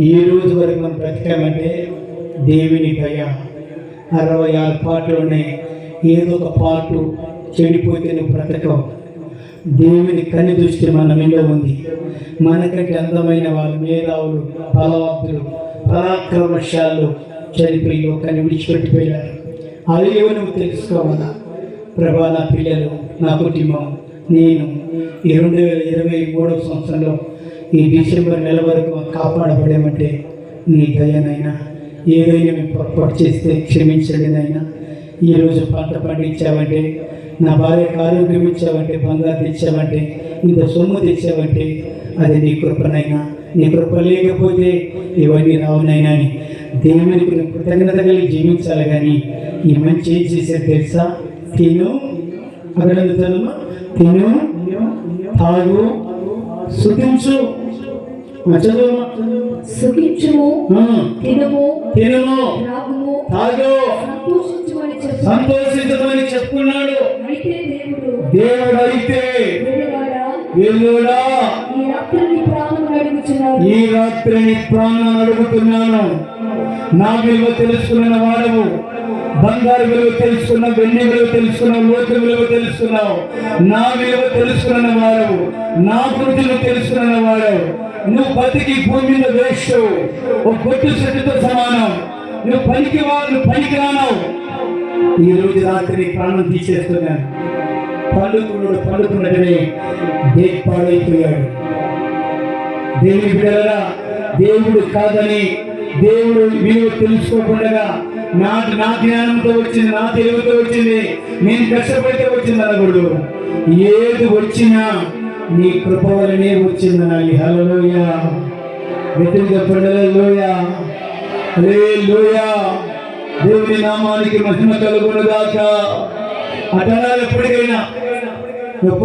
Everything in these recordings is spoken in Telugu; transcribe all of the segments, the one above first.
ఈ రోజు వరకు మనం బ్రతికామంటే దేవుని దయ. అరవై ఆరు పాటలోనే ఏదో ఒక పాటు చెడిపోతే నువ్వు బ్రతకవు. దేవుని కన్ను దృష్టి మన మీద ఉంది. మనకంటే అందమైన వాళ్ళు మేధావులు బలవంతులు పరాక్రమశాలు చనిపోయి ఒకరిని విడిచిపెట్టిపోయారు అవి ఏమో నువ్వు తెలుసుకోవాలా? ప్రభా నా పిల్లలు నా కుటుంబం నేను ఈ రెండు వేల ఇరవై మూడవ సంవత్సరంలో ఈ డిసెంబర్ నెల వరకు కాపాడబడేమంటే నీ దయనైనా ఏదైనా మేము పొరపాటు చేస్తే క్షమించండి నైనా ఈరోజు పంట పండించావంటే నా భార్యకు ఆరోగ్యం ఇచ్చావంటే బంగారు తెచ్చావంటే ఇంత సొమ్ము తెచ్చావంటే అది నీ కృపనైనా నీ కృప లేకపోతే ఇవన్నీ రావునైనా అని దేవునికి నువ్వు కృతజ్ఞత కలిగి జీవించాలి కానీ ఈ మంచి ఏం చేసేది తెలుసా? తిను అక్కడ తిను తాగు శుద్ధించు. చదువు సుఖించుము తినుము తినుము త్రాగుము తాగు. సంతోషించుమని చెప్పు సంతోషించమని చెప్పుకున్నాడు. దేవుడు అయితే ఈ రాత్రి ప్రాణం నీ అడుగుతున్నాను. నా విలువ తెలుసుకున్న వాడవు. బంగారు విలువ తెలుసుకున్న వెండి విలువ తెలుసుకున్న లోతు విలువ తెలుసుకున్నావు. నా విలువ తెలుసుకున్న వాడవు. నా కృతిని తెలుసుకున్న వాడవు. నువ్వు బతికి భూమి మీద వేస్ట్. ఒక పొట్టు చెట్టుతో సమానం. నువ్వు పనికి వాళ్ళు పనికి రానావు ఈ రోజు రాత్రి ప్రాణం తీసేస్తున్నాను. పండుకున్నాడు పండుకున్నట్టునే దేవి పాడైపోయాడు. దేవుని బిడ్డలరా దేవుడు కాదని దేవుడు విలువ తెలుసుకోకుండా నా నా జ్ఞానంతో వచ్చింది నా తెలివితో వచ్చింది నేను కష్టపడితే వచ్చింది అనకూడదు. ఏది వచ్చినా నీ కృప వలనే వచ్చింది అనాలి హలోయ వ్యతిరేక పడలోయ అలే లోయ దేవుని నామానికి మహిమ కలుగునుగాక. అటనాలు ఎప్పటికైనా నువ్వు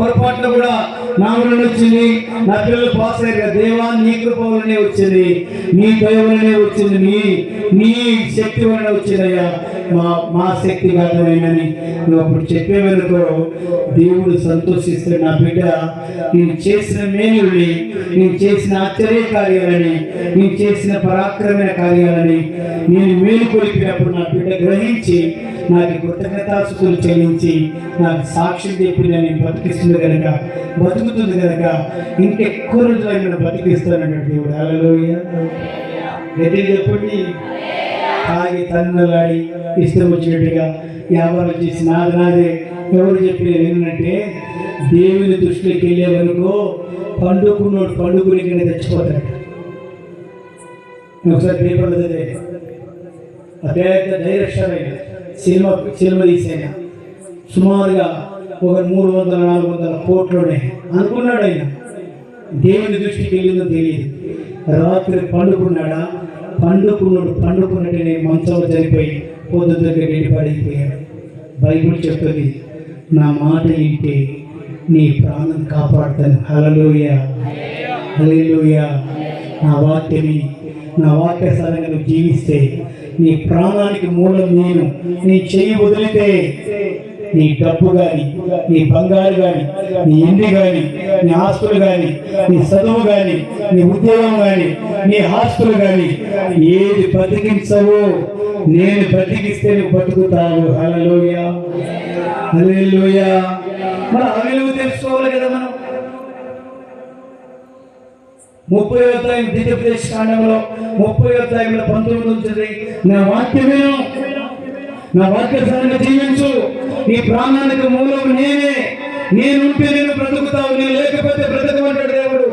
కూడా నా వచ్చింది. నా పిల్లలు పాస్ అయ్యారు దేవా నీ కృప వలనే వచ్చింది. నీ దయ వలనే వచ్చింది. నీ నీ శక్తి వలన వచ్చిందయ్యా. మా మా శక్తి కాదనని నువ్వు అప్పుడు చెప్పేవనుకో దేవుడు సంతోషిస్తే నా బిడ్డ నేను చేసిన మేలుని నేను చేసిన ఆశ్చర్య కార్యాలని నేను చేసిన పరాక్రమైన కార్యాలని నేను మేలు కొలిపినప్పుడు నా బిడ్డ గ్రహించి నాకు కృతజ్ఞతాస్తులు చెల్లించి నాకు సాక్ష్యం చెప్పి నేను బతికిస్తుంది కనుక బతుకుతుంది కనుక ఇంకెక్కువ రోజులు ఆయన బతికిస్తానన్నాడు దేవుడు. గట్టి చెప్పండి. తాగి తన్నులాడి ఇష్టం వచ్చినట్టుగా వ్యాపారం చేసి నాది నాదే ఎవరు చెప్పిన ఏంటంటే దేవుని దృష్టికి వెళ్ళే వరకు పండుకున్నోడు పండుకుని కింద తెచ్చిపోతాడు ఒకసారి పేపర్లో చదివే అదే డైరెక్షన్ అయిన సినిమా సినిమా తీసాయన సుమారుగా ఒక మూడు వందల నాలుగు వందల కోట్లోనే అనుకున్నాడు ఆయన. దేవుని దృష్టికి వెళ్ళిందో తెలియదు. రాత్రి పండుకున్నాడా? పండుకున్నాడు. పండుకున్నట్టునే మంచంలో చనిపోయి పొద్దు దగ్గర వెళ్ళి పడిపోయాడు బైబిల్ చెప్తుంది నా మాట ఏంటి నీ ప్రాణం కాపాడుతాను హలలోయ హల్లెలూయా. నా వాక్యని నా వాక్యసారంగా నువ్వు జీవిస్తే నీ ప్రాణానికి మూలం నేను. నీ చెయ్యి వదిలితే నీ డబ్బు కానీ నీ బంగారు కానీ నీ ఇంటి కానీ నీ ఆస్తులు కానీ నీ చదువు కానీ నీ ఉద్యోగం కానీ నీ ఆస్తులు కానీ ఏది బతికించవో. నేను బతికిస్తే నువ్వు బతుకుతావు. హలలోయ హల్లెలూయా. మన అవిలువ తెలుసుకోవాలి కదా మనం. ముప్పై అధ్యాయం దివ్యప్రదేశ్ కాండంలో ముప్పై అధ్యాయంలో పంతొమ్మిది ఉంటుంది నా వాక్యమే నా వాక్య సరంగా జీవించు. నీ ప్రాణానికి మూలం నేనే. నేనుంటే నేను బ్రతుకుతావు నేను లేకపోతే బ్రతకమంటాడు దేవుడు.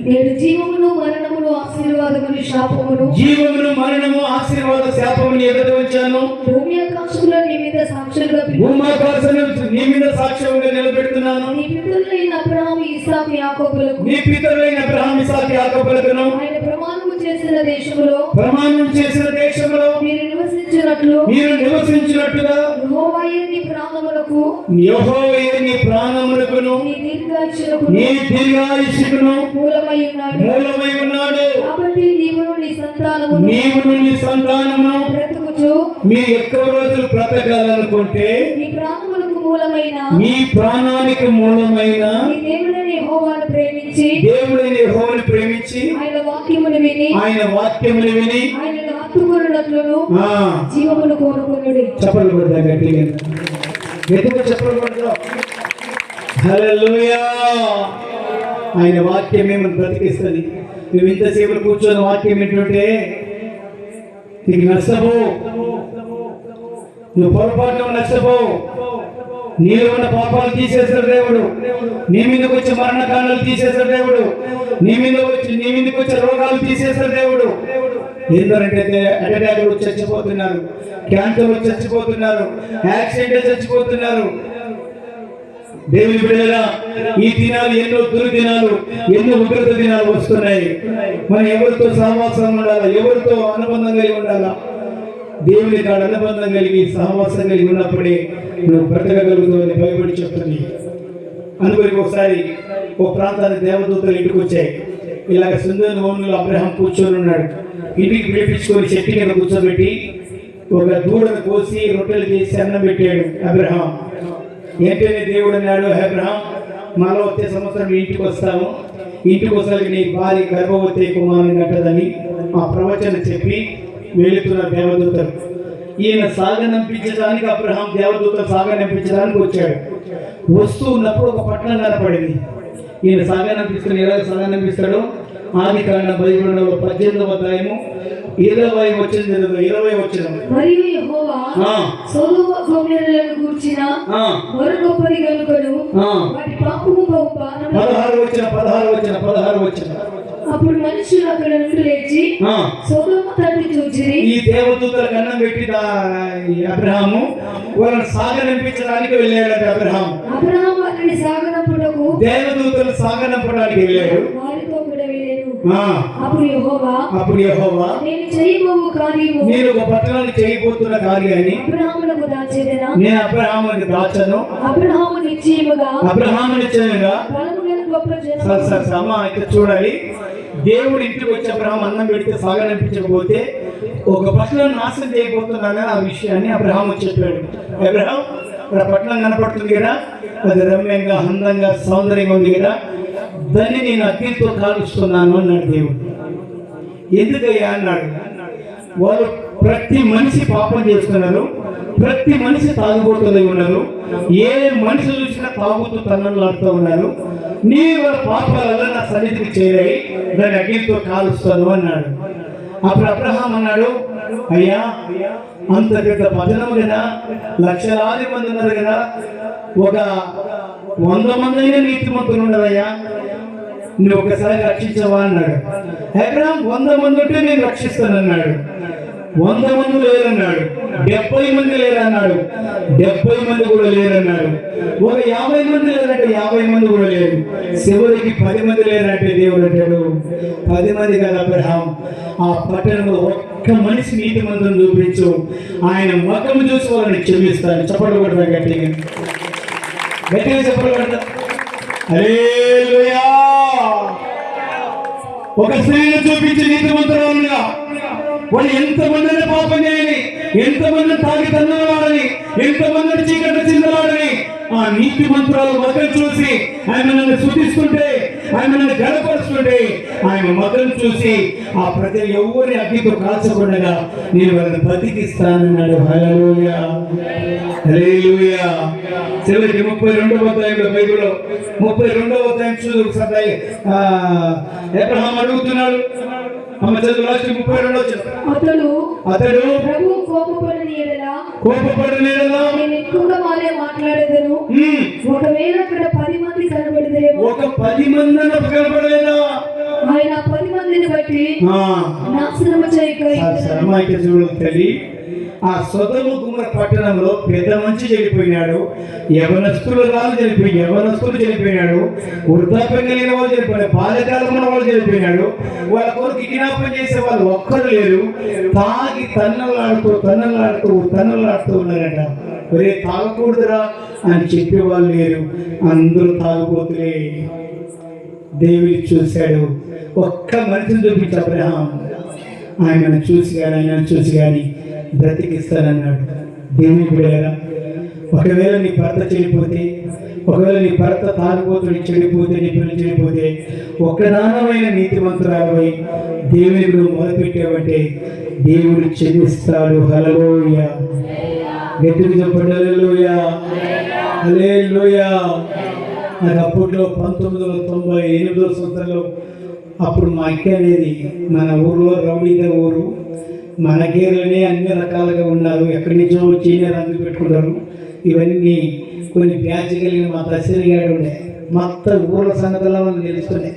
నేడు జీవమును మరణమును ఆశీర్వాదమును శాపమును జీవమును మరణము ఆశీర్వాద శాపముని ఎదుట వచ్చాను భూమి ఆకాశములో నీ మీద సాక్షులుగా పిలువ- భూమాకాశం నీ మీద సాక్ష్యంగా నిలబెడుతున్నాను. నీ పితరులైన అబ్రహాము ఇస్సాకు యాకోబులకు. నీ పితరులైన అబ్రహాం ఇసాకి యాకోబులకును. ఆయన చేసిన దేశములో ప్రమాణం చేసిన దేశంలో మీరు నివసించినట్లు మీరు నివసించినట్టుగా యెహోవాయే నీ ప్రాణములకు యెహోవయే నీ ప్రాణములకును నీ దీర్ఘాయుషులకు నీ దీర్ఘాయుషుకును మూలమై ఉన్నాడు. మూలమై ఉన్నాడు. కాబట్టి నీవును నీ సంతానము నీవు నీ సంతానము బ్రతుకుచు. మీరు ఎక్కువ రోజులు బ్రతకాలనుకుంటే నీ ప్రాణములకు మూలమైన మీ ప్రాణానికి మూలమైన నీ దేవుడని యెహోవాను ప్రేమించి దేవుడైన యెహోవాను ప్రేమించి ఆయన వాక్యమును విని ఆయన వాక్యములు విని ఆయనను హత్తుకొనున్నట్లును ఆ. జీవమును కోరుకునుడి. చెప్పలు కొడతా గట్టిగా. గట్టిగా చెప్పలు కొడతాం. హల్లెలూయా. ఆయన వాక్యమే మనం బ్రతికిస్తుంది. నువ్వు ఇంతసేపు కూర్చొని వాక్యం ఏంటంటే నీకు నష్టపో నువ్వు పొరపాటు నష్టపో నీలో ఉన్న పాపాలు తీసేసిన దేవుడు? నీ మీదకి వచ్చే మరణకాండాలు తీసేసిన దేవుడు? నీ మీద వచ్చి నీ మీదకి వచ్చే రోగాలు తీసేసిన దేవుడు? ఎందుకంటే అటాక్లు చచ్చిపోతున్నారు. క్యాన్సర్ చచ్చిపోతున్నారు. యాక్సిడెంట్ చచ్చిపోతున్నారు. దేవుని బిడ్డలా ఈ దినాలు ఎన్నో దుర్దినాలు ఎన్నో ఉగ్రత దినాలు వస్తున్నాయి. మనం ఎవరితో సహవాసం ఉండాలా? ఎవరితో అనుబంధం కలిగి ఉండాలా? దేవుని కాడ అనుబంధం కలిగి సహవాసం కలిగి ఉన్నప్పుడే నువ్వు బ్రతకగలుగుతావు అని భయపడి చెప్తుంది. అనుకుని ఒకసారి ఓ ప్రాంతానికి దేవదూతలు ఇంటికి వచ్చాయి. ఇలాగ సుందర భవనంలో అబ్రహం కూర్చొని ఉన్నాడు. ఇంటికి పిలిపించుకొని చెట్టు కింద కూర్చోబెట్టి ఒక దూడను కోసి రొట్టెలు చేసి అన్నం పెట్టాడు అబ్రహం. ఏంటనే దేవుడు అన్నాడు అబ్రహం మాలో వచ్చే సంవత్సరం ఇంటికి వస్తాము. ఇంటికి వస్తానికి నీ భార్య గర్భవతి కుమారుని కట్టదని ఆ ప్రవచన చెప్పి వెళుతున్న దేవదూతలు ఈయన సాగనంపించడానికి అబ్రహాం దేవదూత సాగనంపించడానికి వచ్చాడు. వస్తూ ఉన్నప్పుడు ఒక పట్టణం కనపడింది. ఈయన సాగనంపిస్తున్న ఎలా సాగనంపిస్తాడో ఆది కారణ బైబిల్లో పద్దెనిమిదవ అధ్యాయము. ఇరవై వచ్చింది ఇరవై వచ్చిన మరియు యెహోవా సొదొమ గొమొర్రాలను గూర్చిన ఆ, మరో గొప్పది గనుకను ఆ. వాటి పాపము బహు. పదహారు వచ్చిన పదహారు వచ్చిన పదహారు వచ్చిన. అప్పుడు మనుషులు అక్కడ నుండి లేచి సొదొమ తండ్రి చూచిరి. ఈ దేవదూతలకు అన్నం పెట్టి ఈ అబ్రహాము? వాళ్ళని సాగనంపించడానికి వెళ్ళాడు అబ్రహాం అబ్రహాం వారిని సాగనప్పుడకు దేవదూతలు సాగనంపడానికి వెళ్ళాడు వారితో కూడా వెళ్ళాను ఆ, అప్పుడు యెహోవా అప్పుడు యెహోవా నేను చేయబోవు కార్యము. నేను ఒక పట్టణాన్ని చేయబోతున్న కార్యాన్ని అబ్రహాములకు దాచేదనా? నేను అబ్రహాముని దాచను అబ్రహాము నిశ్చయముగా బలము గల గొప్ప సార్ సార్, అమ్మ ఇక్కడ చూడాలి. దేవుడు ఇంటికి వచ్చి అబ్రహాం అన్నం పెడితే సాగనిపించకపోతే ఒక పట్టణం నాశనం చేయబోతున్నానని ఆ విషయాన్ని అబ్రహాం చెప్పాడు. అబ్రహాం ఇక్కడ పట్టణం కనపడుతుంది కదా? అది రమ్యంగా అందంగా సౌందర్యంగా ఉంది కదా? దాన్ని నేను అగ్నితో కాలుస్తున్నాను అన్నాడు దేవుడు. ఎందుకయ్యా అన్నాడు? వాళ్ళు ప్రతి మనిషి పాపం చేస్తున్నారు ప్రతి మనిషి తాగుబోతులై ఉన్నారు ఏ మనిషి చూసినా తాగుతూ తన్నలాడుతూ ఉన్నారు నీ వాళ్ళ పాపాలలో నా సన్నిధికి చేరాయి దాన్ని అగ్నితో కాలుస్తాను అన్నాడు. అప్పుడు అబ్రహాం అన్నాడు అయ్యా అంత పెద్ద భజనం కదా లక్షలాది మంది ఉన్నారు కదా ఒక వంద మంది అయినా నీతిమంతులు ఉండదయ్యా? నువ్వు ఒకసారి రక్షించవా అన్నాడు. అబ్రహాం వంద మంది ఉంటే నేను రక్షిస్తానన్నాడు. వంద మంది లేరన్నాడు. డెబ్బై మంది లేరన్నాడు. డెబ్బై మంది కూడా లేరన్నాడు. ఒక యాభై మంది లేరంటే యాభై మంది కూడా లేరు. చివరికి పది మంది లేరంటే దేవుడు అంటాడు. పది మంది కదా అబ్రహాం. ఆ పట్టణంలో ఒక్క మనిషి నీతి మందిని చూపించు. ఆయన ముఖం చూసి వాళ్ళని క్షమిస్తాను చప్పట్లు కొడతా గట్టిగా. గట్టిగా చప్పట్లు కొడతా ఒక స్త్రీని చూపించి నీతిమంతురాలుగా వాళ్ళు ఎంతమందిని పాపం చేయని ఎంతమందిని తాగి తన్నవాడని ఎంతమందిని చీకటి చిందవాడని ఆ నీతి మంత్రాలు మొదలు చూసి ఆయన నన్ను శుద్ధిస్తుంటే ఆమెను నన్ను గడపరుస్తుంటే ఆయన మొదలు చూసి ఆ ప్రజలు ఎవరి అగ్నితో కాల్చకుండా నేను వాళ్ళని బతికిస్తానన్నాడు చివరికి ముప్పై రెండవ అధ్యాయంలో బైబిల్లో ముప్పై రెండవ అధ్యాయం చూసి ఒకసారి. ఆ, అడుగుతున్నాడు. అతడు అతడు ప్రభు కోపపడని ఎడల కోపపడలేదా నేను ఎక్కువగా వారే మాట్లాడేదను. ఒకవేళ అక్కడ పది మంది కనబడిదేమో ఒక పది మంది కనపడలేదా ఆయన పది మందిని బట్టి ఆ, నాశనము చేయక ఆ శర్మాయిక చూడు తల్లి. ఆ సొదము గుమ్మర పట్టణంలో పెద్ద మంచి చనిపోయినాడు యవనస్తులు రాళ్ళు చనిపోయి యవనస్తులు చనిపోయినాడు వృద్ధాప్యం కలిగిన వాళ్ళు చనిపోయినారు బాల్యకాలం ఉన్న వాళ్ళు చనిపోయినాడు. వాళ్ళ కొరకు జ్ఞాపం చేసే వాళ్ళు ఒక్కరు లేరు. తాగి తన్నలాడుతూ తన్నలాడుతూ తన్నలాడుతూ ఉన్నారంట. ఒరే తాగకూడదురా అని చెప్పేవాళ్ళు లేరు. అందరూ తాగుబోతులే. దేవుడు చూశాడు. ఒక్క మనిషిని చూపించి అబ్రహాం ఆయనను చూసి కానీ ఆయన చూసి కానీ బ్రతికిస్తానన్నాడు. దేవుని బిడ్డగా ఒకవేళ నీ భర్త చెడిపోతే ఒకవేళ నీ భర్త తాగుబోతుడి చెడిపోతే నీ పిల్లలు చెడిపోతే ఒక్కదానమైన నీతిమంతురాలపై దేవుడు మొదలుపెట్టావంటే దేవుడు క్షమిస్తాడు. హలలోయ గట్టిగా చెప్పండి హల్లెలూయ. హల్లెలూయ. నాకు అప్పట్లో పంతొమ్మిది వందల తొంభై ఎనిమిదో సంవత్సరంలో అప్పుడు మా అక్క అనేది మన ఊర్లో రౌడీగా ఊరు. మన గేర్లనే అన్ని రకాలుగా ఉన్నారు. ఎక్కడి నుంచో చీనే రంగు పెట్టుకున్నారు. ఇవన్నీ కొన్ని బ్యాచ్ కలిగిన మా తహసీల్ గారు ఉండే. మొత్తం ఊర్ల సంగతిలో మనం తెలుసుకునే.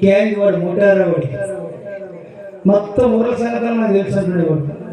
క్యాంగ్ వాడు ముఠారా మొత్తం ఊర్ల సంగతిలో నాకు తెలుసు వాడు.